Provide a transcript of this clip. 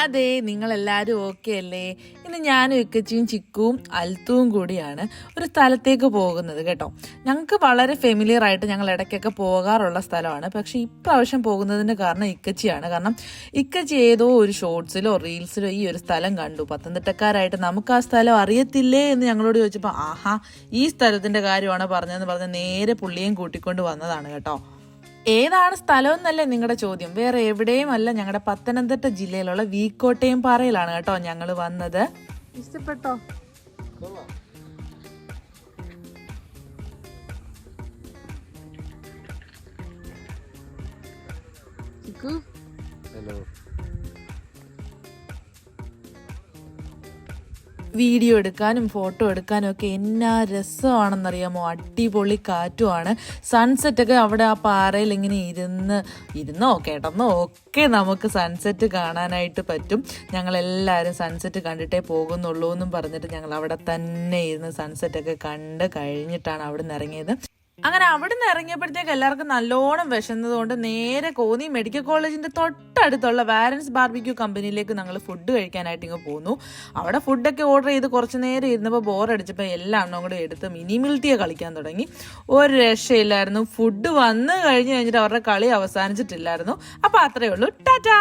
അതെ നിങ്ങളെല്ലാവരും ഓക്കെ അല്ലേ? ഇന്ന് ഞാനും ഇക്കച്ചിയും ചിക്കുവും അൽത്തുവും കൂടിയാണ് ഒരു സ്ഥലത്തേക്ക് പോകുന്നത് കേട്ടോ. ഞങ്ങൾക്ക് വളരെ ഫെമിലിയർ ആയിട്ട് ഞങ്ങൾ ഇടയ്ക്കൊക്കെ പോകാറുള്ള സ്ഥലമാണ്. പക്ഷെ ഇപ്രാവശ്യം പോകുന്നതിന്റെ കാരണം ഇക്കച്ചിയാണ്. കാരണം ഇക്കച്ചി ഏതോ ഒരു ഷോർട്സിലോ റീൽസിലോ ഈ ഒരു സ്ഥലം കണ്ടു. പത്തനംതിട്ടക്കാരായിട്ട് നമുക്ക് ആ സ്ഥലം അറിയത്തില്ലേ എന്ന് ഞങ്ങളോട് ചോദിച്ചപ്പോൾ ആഹാ ഈ സ്ഥലത്തിന്റെ കാര്യമാണ് പറഞ്ഞതെന്ന് പറഞ്ഞ് നേരെ പുള്ളിയും കൂട്ടിക്കൊണ്ട് വന്നതാണ് കേട്ടോ. ഏതാണ് സ്ഥലം എന്നല്ലേ നിങ്ങളുടെ ചോദ്യം. വേറെ എവിടെയും അല്ല ഞങ്ങളുടെ പത്തനംതിട്ട ജില്ലയിലുള്ള വീക്കോട്ടയം പാറയിലാണ് കേട്ടോ ഞങ്ങൾ വന്നത്. ഇഷ്ടപ്പെട്ടോ? ഹലോ. വീഡിയോ എടുക്കാനും ഫോട്ടോ എടുക്കാനും ഒക്കെ എന്നാ രസമാണെന്നറിയാമോ? അടിപൊളി കാറ്റുമാണ്. സൺസെറ്റ് ഒക്കെ അവിടെ ആ പാറയിൽ ഇങ്ങനെ ഇരുന്ന് ഇരുന്നോ കിടന്നോ ഒക്കെ നമുക്ക് സൺസെറ്റ് കാണാനായിട്ട് പറ്റും. ഞങ്ങൾ എല്ലാവരും സൺസെറ്റ് കണ്ടിട്ടേ പോകുന്നുള്ളൂ എന്നും പറഞ്ഞിട്ട് ഞങ്ങൾ അവിടെ തന്നെ ഇരുന്ന് സൺസെറ്റ് ഒക്കെ കണ്ട് കഴിഞ്ഞിട്ടാണ് അവിടെ നിന്ന് ഇറങ്ങിയത്. അങ്ങനെ അവിടെ നിന്ന് ഇറങ്ങിയപ്പോഴത്തേക്ക് എല്ലാവർക്കും നല്ലോണം വിശന്നതുകൊണ്ട് നേരെ കോന്നി മെഡിക്കൽ കോളേജിന്റെ തൊട്ടടുത്തുള്ള വാരൻസ് ബാർബിക്യൂ കമ്പനിയിലേക്ക് ഞങ്ങൾ ഫുഡ് കഴിക്കാനായിട്ട് ഇങ്ങ് പോന്നു. അവിടെ ഫുഡൊക്കെ ഓർഡർ ചെയ്ത് കുറച്ച് നേരം ഇരുന്നപ്പോൾ ബോറടിച്ചപ്പോൾ എല്ലാം എണ്ണം കൂടെ എടുത്ത് മിനി കളിക്കാൻ തുടങ്ങി. ഒരു രക്ഷയില്ലായിരുന്നു. ഫുഡ് വന്നു കഴിഞ്ഞ് കഴിഞ്ഞിട്ട് അവരുടെ കളി അവസാനിച്ചിട്ടില്ലായിരുന്നു. അപ്പോൾ അത്രയേ ഉള്ളൂ. ടാറ്റാ!